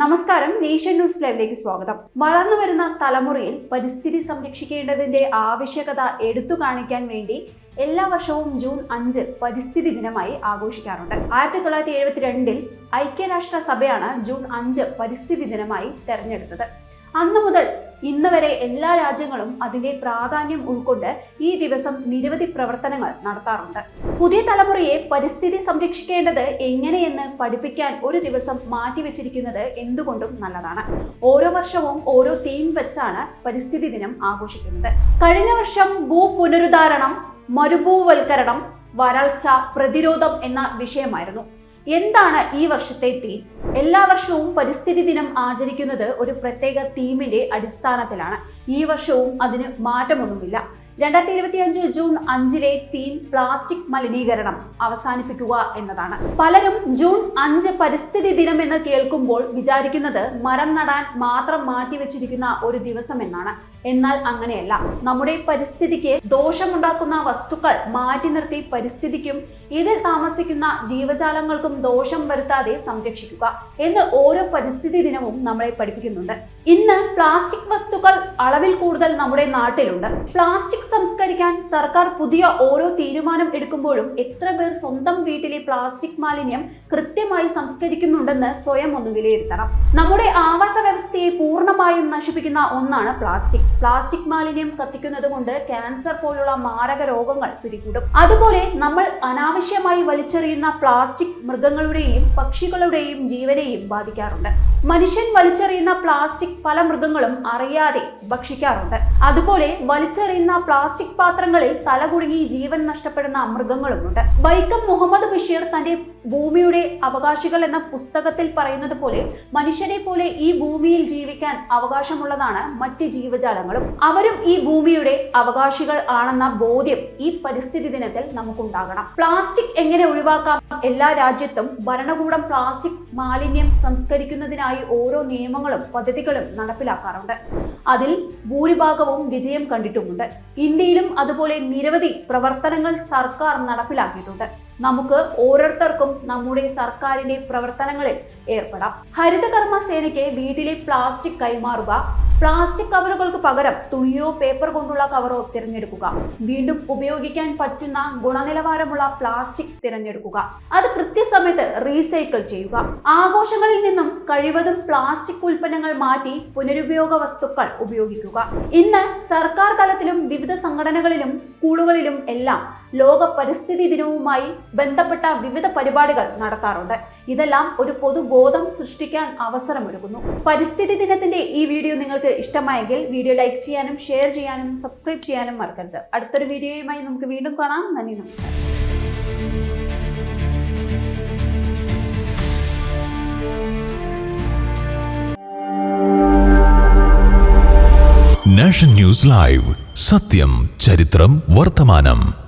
നമസ്കാരം nation news ലൈവിലേക്ക് സ്വാഗതം. വളർന്നു വരുന്ന തലമുറയിൽ പരിസ്ഥിതി സംരക്ഷിക്കേണ്ടതിന്റെ ആവശ്യകത എടുത്തു കാണിക്കാൻ വേണ്ടി എല്ലാ വർഷവും ജൂൺ അഞ്ച് പരിസ്ഥിതി ദിനമായി ആഘോഷിക്കാറുണ്ട്. ആയിരത്തി തൊള്ളായിരത്തി എഴുപത്തിരണ്ടിൽ ഐക്യരാഷ്ട്ര സഭയാണ് ജൂൺ അഞ്ച് പരിസ്ഥിതി ദിനമായി തെരഞ്ഞെടുത്തത്. അന്നു മുതൽ ഇന്ന് വരെ എല്ലാ രാജ്യങ്ങളും അതിന്റെ പ്രാധാന്യം ഉൾക്കൊണ്ട് ഈ ദിവസം നിരവധി പ്രവർത്തനങ്ങൾ നടത്താറുണ്ട്. പുതിയ തലമുറയെ പരിസ്ഥിതി സംരക്ഷിക്കേണ്ടത് എങ്ങനെയെന്ന് പഠിപ്പിക്കാൻ ഒരു ദിവസം മാറ്റിവെച്ചിരിക്കുന്നത് എന്തുകൊണ്ടും നല്ലതാണ്. ഓരോ വർഷവും ഓരോ തീം വെച്ചാണ് പരിസ്ഥിതി ദിനം ആഘോഷിക്കുന്നത്. കഴിഞ്ഞ വർഷം ഭൂ പുനരുദ്ധാരണം മരുഭൂവൽക്കരണം വരൾച്ച പ്രതിരോധം എന്ന വിഷയമായിരുന്നു. എന്താണ് ഈ വർഷത്തെ തീം എല്ലാ വർഷവും പരിസ്ഥിതി ദിനം ആചരിക്കുന്നത് ഒരു പ്രത്യേക തീമിന്റെ അടിസ്ഥാനത്തിലാണ്. ഈ വർഷവും അതിന് മാറ്റമൊന്നുമില്ല. രണ്ടായിരത്തി ഇരുപത്തി അഞ്ച് ജൂൺ അഞ്ചിലെ തീം പ്ലാസ്റ്റിക് മലിനീകരണം അവസാനിപ്പിക്കുക എന്നതാണ്. പലരും ജൂൺ അഞ്ച് പരിസ്ഥിതി ദിനം എന്ന് കേൾക്കുമ്പോൾ വിചാരിക്കുന്നത് മരം നടാൻ മാത്രം മാറ്റിവെച്ചിരിക്കുന്ന ഒരു ദിവസം എന്നാണ്. എന്നാൽ അങ്ങനെയല്ല. നമ്മുടെ പരിസ്ഥിതിക്ക് ദോഷമുണ്ടാക്കുന്ന വസ്തുക്കൾ മാറ്റി നിർത്തി പരിസ്ഥിതിക്കും ഇതിൽ താമസിക്കുന്ന ജീവജാലങ്ങൾക്കും ദോഷം വരുത്താതെ സംരക്ഷിക്കുക എന്ന് ഓരോ പരിസ്ഥിതി ദിനവും നമ്മളെ പഠിപ്പിക്കുന്നുണ്ട്. ഇന്ന് പ്ലാസ്റ്റിക് വസ്തുക്കൾ അളവിൽ കൂടുതൽ നമ്മുടെ നാട്ടിലുണ്ട്. പ്ലാസ്റ്റിക് സംസ്കരിക്കാൻ സർക്കാർ പുതിയ ഓരോ തീരുമാനം എടുക്കുമ്പോഴും എത്ര പേർ സ്വന്തം വീട്ടിലെ പ്ലാസ്റ്റിക് മാലിന്യം കൃത്യമായി സംസ്കരിക്കുന്നുണ്ടെന്ന് സ്വയം ഒന്ന് വിലയിരുത്തണം. നമ്മുടെ ആവാസ വ്യവസ്ഥയെ പൂർണമായും നശിപ്പിക്കുന്ന ഒന്നാണ് പ്ലാസ്റ്റിക്. പ്ലാസ്റ്റിക് മാലിന്യം കത്തിക്കുന്നത് കൊണ്ട് ക്യാൻസർ പോലുള്ള മാരക രോഗങ്ങൾ പിടികൂടും. അതുപോലെ നമ്മൾ അനാവശ്യമായി വലിച്ചെറിയുന്ന പ്ലാസ്റ്റിക് മൃഗങ്ങളുടെയും പക്ഷികളുടെയും ജീവനെയും ബാധിക്കാറുണ്ട്. മനുഷ്യൻ വലിച്ചെറിയുന്ന പ്ലാസ്റ്റിക് പല മൃഗങ്ങളും അറിയാതെ ഭക്ഷിക്കാറുണ്ട്. അതുപോലെ വലിച്ചെറിയുന്ന പ്ലാസ്റ്റിക് പാത്രങ്ങളിൽ തലകുടുങ്ങി ജീവൻ നഷ്ടപ്പെടുന്ന മൃഗങ്ങളുമുണ്ട്. വൈക്കം മുഹമ്മദ് ബഷീർ തന്റെ ഭൂമിയുടെ അവകാശികൾ എന്ന പുസ്തകത്തിൽ പറയുന്നത് പോലെ മനുഷ്യരെ പോലെ ഈ ഭൂമിയിൽ ജീവിക്കാൻ അവകാശമുള്ളതാണ് മറ്റ് ജീവജാലങ്ങളും. അവരും ഈ ഭൂമിയുടെ അവകാശികൾ ആണെന്ന ബോധ്യം ഈ പരിസ്ഥിതി ദിനത്തിൽ നമുക്കുണ്ടാകണം. പ്ലാസ്റ്റിക് എങ്ങനെ ഒഴിവാക്കാം? എല്ലാ രാജ്യത്തും ഭരണകൂടം പ്ലാസ്റ്റിക് മാലിന്യം സംസ്കരിക്കുന്നതിനായി ഓരോ നിയമങ്ങളും പദ്ധതികളും നടപ്പിലാക്കാറുണ്ട്. അതിൽ ഭൂരിഭാഗവും വിജയം കണ്ടിട്ടുമുണ്ട്. ഇന്ത്യയിലും അതുപോലെ നിരവധി പ്രവർത്തനങ്ങൾ സർക്കാർ നടപ്പിലാക്കിയിട്ടുണ്ട്. നമുക്ക് ഓരോരുത്തർക്കും നമ്മുടെ സർക്കാരിന്റെ പ്രവർത്തനങ്ങളിൽ ഏർപ്പെടാം. ഹരിതകർമ്മ സേനയ്ക്ക് വീട്ടിലെ പ്ലാസ്റ്റിക് കൈമാറുക പ്ലാസ്റ്റിക് കവറുകൾക്ക് പകരം തുണിയോ പേപ്പർ കൊണ്ടുള്ള കവറോ തിരഞ്ഞെടുക്കുക വീണ്ടും ഉപയോഗിക്കാൻ പറ്റുന്ന ഗുണനിലവാരമുള്ള പ്ലാസ്റ്റിക് തിരഞ്ഞെടുക്കുക അത് കൃത്യസമയത്ത് റീസൈക്കിൾ ചെയ്യുക. ആഘോഷങ്ങളിൽ നിന്നും കഴിവതും പ്ലാസ്റ്റിക് ഉൽപ്പന്നങ്ങൾ മാറ്റി പുനരുപയോഗ വസ്തുക്കൾ ഉപയോഗിക്കുക. ഇന്ന് സർക്കാർ തലത്തിലും വിവിധ സംഘടനകളിലും സ്കൂളുകളിലും എല്ലാം ലോക പരിസ്ഥിതി ദിനവുമായി ബന്ധപ്പെട്ട വിവിധ പരിപാടികൾ നടത്താറുണ്ട്. ഇതെല്ലാം ഒരു പൊതുബോധം സൃഷ്ടിക്കാൻ അവസരമൊരുക്കുന്നു. പരിസ്ഥിതി ദിനത്തിന്റെ ഈ വീഡിയോ നിങ്ങൾക്ക് ഇഷ്ടമായെങ്കിൽ വീഡിയോ ലൈക്ക് ചെയ്യാനും ഷെയർ ചെയ്യാനും സബ്സ്ക്രൈബ് ചെയ്യാനും മറക്കരുത്. അടുത്തൊരു വീഡിയോയുമായി നമുക്ക് വീണ്ടും കാണാം. നന്ദി നമസ്കാരം. Nation news live. സത്യം ചരിത്രം വർത്തമാനം.